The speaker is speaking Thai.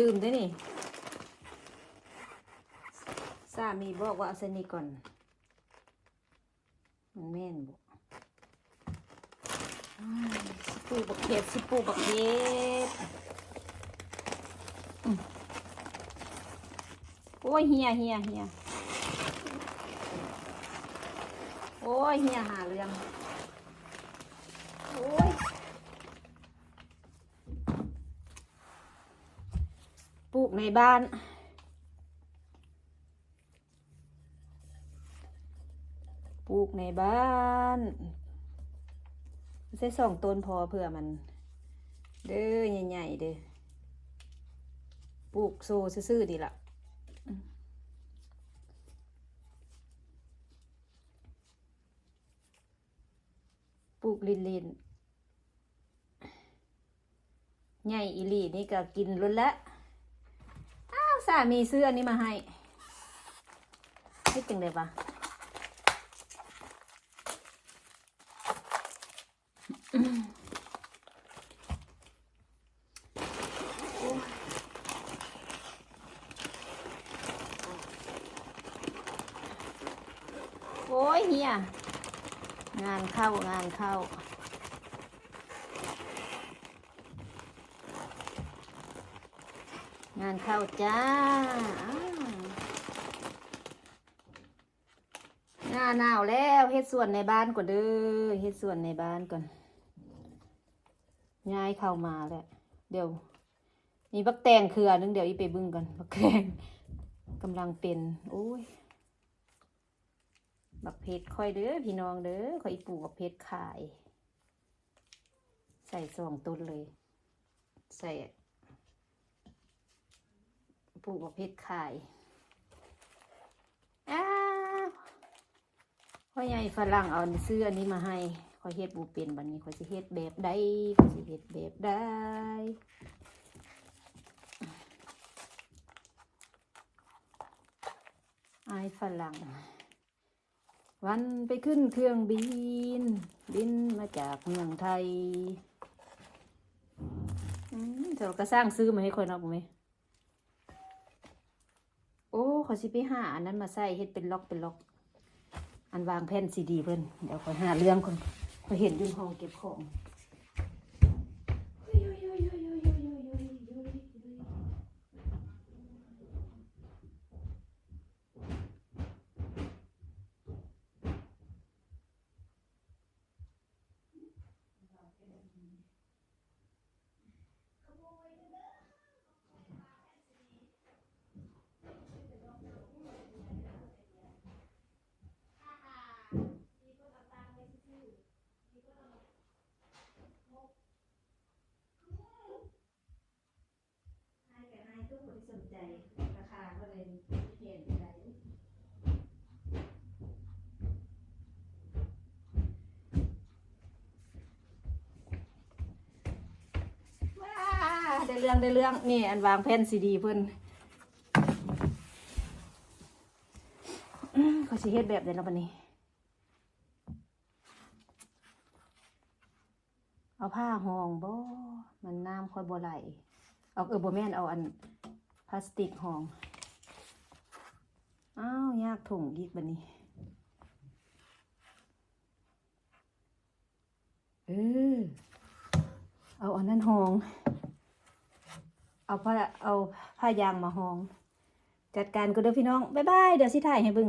ลืมด้วยนี่สามีบอกว่าเอาเส้นนี้ก่อน มันแม่นบอกสิปูบักเห็ดสิปูบักเห็ดโอ้ยเฮียเฮียเฮียโอ้ยเฮียหาเรื่อง โอ้ย ปลูก ในบ้าน ปลูกในบ้านใส่สองต้นพอเผื่อมัน เด้อใหญ่ๆเด้อปลูกโซซื่อๆดีละปลูกลินลินใหญ่อีหลีนี่ก็กินล้นละอ้ว สามีซื้ออันนี้มาให้ให้จังเลยปะโอ้ยเฮียงานเข้างานเข้า งานเข้าจ้าอ้าวหน้าหนาวแล้วเฮ็ดส่วนในบ้านก่อนเด้อเฮ็ดส่วนในบ้านก่อนย้ายเข้ามาแล้วเดี๋ยว มีบักแตงเครือนึงเดี๋ยวอีไปบึ้งกันบักแตงกำลังเป็นโอ้ยบักเพชรค่อยเด้อพี่น้องเด้อค่อยปลูกบักเพชรขาย ใส่สองต้นเลย ใส่ ปลูกประเภทขายอ้าวพ่อใหญ่ฝรั่งเอาเสื้ออันนี้มาให้ขอยเฮ็ดบูเป็นบันนี้ขอยสิเฮ็ดแบบใดขอยสิเฮ็ดแบบใดอายฝรั่งวันไปขึ้นเครื่องบิน บินมาจากเมืองไทยอืมเดี๋ยวก็สร้างซื้อมาให้คนเอาไหม อ้ขอสิไปหาอันนั้นมาใส่เฮ็ดเป็นล็อกเป็นล็อก อันวางแผ่นซีดีเพิ่นเดี๋ยวขอยหาเรื่องคนขอยเห็นยุ่นห้องเก็บของให้แก่นายทุกคนที่สนใจ ราคาก็เลยเปลี่ยนไปได้เรื่องได้เรื่องนี่อันวางแผ่นซีดีเพิ่อืมเขาสิเฮ็ดแบบเดียวนาะบัดนี้ เอาผ้าห่องบ่มันน้ำค่อยบ่ไหลเอาเออบ่แม่นเอาอัน ลาสติกห่องอ้าวยากถุงอีกบันนี้ เออ เอาอันนั้นห่อง เอาผ้าเอาผ้ายางมาห่อง จัดการก็เด้อพี่น้อง บ๊ายบาย เดี๋ยวสิถ่ายให้บึ้ง